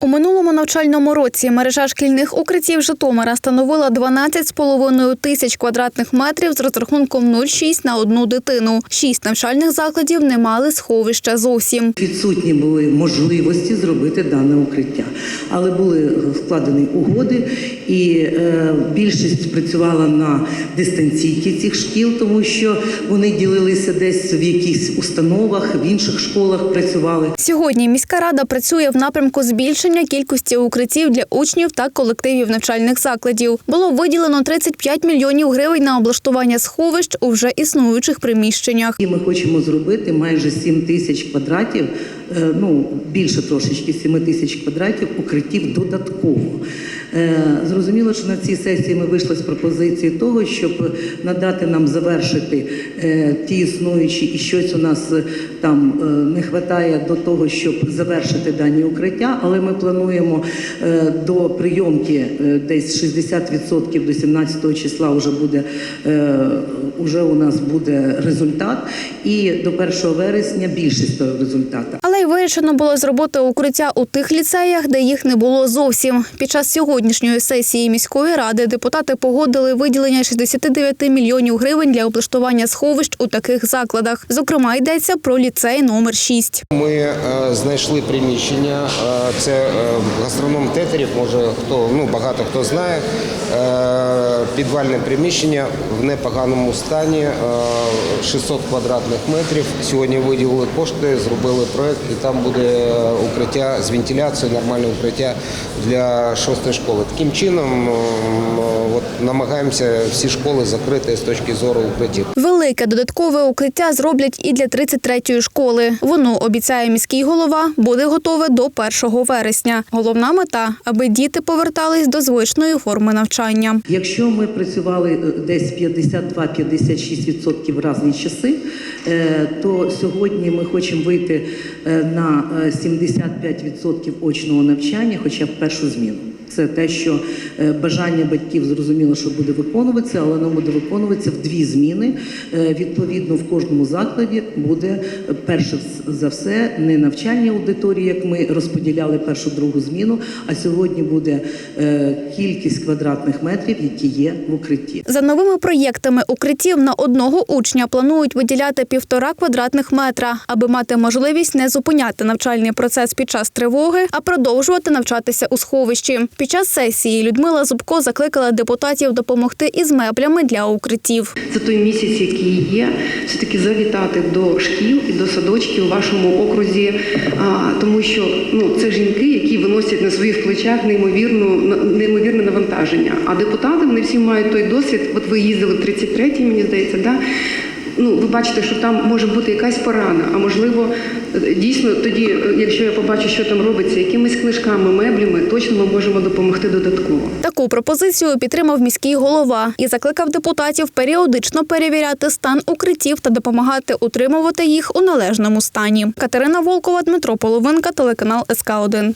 У минулому навчальному році мережа шкільних укриттів Житомира становила 12,5 тисяч квадратних метрів з розрахунком 0,6 на одну дитину. Шість навчальних закладів не мали сховища зовсім. Відсутні були можливості зробити дане укриття, але були вкладені угоди, і е, більшість працювала на дистанційці цих шкіл, тому що вони ділилися десь в якихось установах, в інших школах працювали. Сьогодні міська рада працює в напрямку збільшення кількості укриттів для учнів та колективів навчальних закладів. Було виділено 35 мільйонів гривень на облаштування сховищ у вже існуючих приміщеннях. І ми хочемо зробити майже 7 тисяч квадратів, ну більше трошечки 7 тисяч квадратів укриттів додатково. Е, Зрозуміло, що на цій сесії ми вийшли з пропозиції того, щоб надати нам завершити е, ті існуючі і щось у нас е, там е, не вистачає до того, щоб завершити дані укриття, але ми плануємо е, до прийомки е, десь 60% до 17 числа вже буде е, уже у нас буде результат, і до 1 вересня більшість того результату. Але й вирішено було зробити укриття у тих ліцеях, де їх не було зовсім. Під час сьогоднішньої сесії міської ради депутати погодили виділення 69 мільйонів гривень для облаштування сховищ у таких закладах. Зокрема, йдеться про ліцей номер 6. Ми е, знайшли приміщення. е, Це е, гастроном Тетерів, може хто ну багато хто знає. Підвальне приміщення в непоганому стані, е, 600 квадратних метрів. Сьогодні виділили кошти, зробили проект, і там буде укриття з вентиляцією, нормальне укриття для шостої школи. Таким чином, от намагаємося всі школи закрити з точки зору укриттів. Велике додаткове укриття зроблять і для 33-ї школи. Воно обіцяє міський голова, буде готове до 1 вересня. Головна мета, аби діти повертались до звичної форми навчання. Якщо ми працювали е, десь 52-56% в різні часи, е, то сьогодні ми хочемо вийти е, на е, 75% очного навчання, хоча б першу зміну. Це те, що е, бажання батьків зрозуміло, що буде виконуватися, але воно буде виконуватися в дві зміни. Е, Відповідно, в кожному закладі буде е, перше за все не навчання аудиторії, як ми розподіляли першу другу зміну. А сьогодні буде кількість квадратних метрів, які є в укритті. За новими проєктами укриттів на одного учня планують виділяти півтора квадратних метра, аби мати можливість не зупиняти навчальний процес під час тривоги, а продовжувати навчатися у сховищі. Під час сесії Людмила Зубко закликала депутатів допомогти із меблями для укриттів. за той місяць, який є, все-таки завітати до шкіл і до садочків у вашому окрузі, тому що ну це жінки, які виносять на своїх плечах неймовірну неймовірне навантаження. А депутати вони всі мають той досвід. От ви їздили в 33-й, мені здається, да. Ну, ви бачите, що там може бути якась порана, а можливо, дійсно тоді, е, якщо я побачу, що там робиться, якимись книжками, меблями, точно ми можемо допомогти додатково. Таку пропозицію підтримав міський голова і закликав депутатів періодично перевіряти стан укриттів та допомагати утримувати їх у належному стані. Катерина Волкова, Дмитро Половинка, телеканал СК 1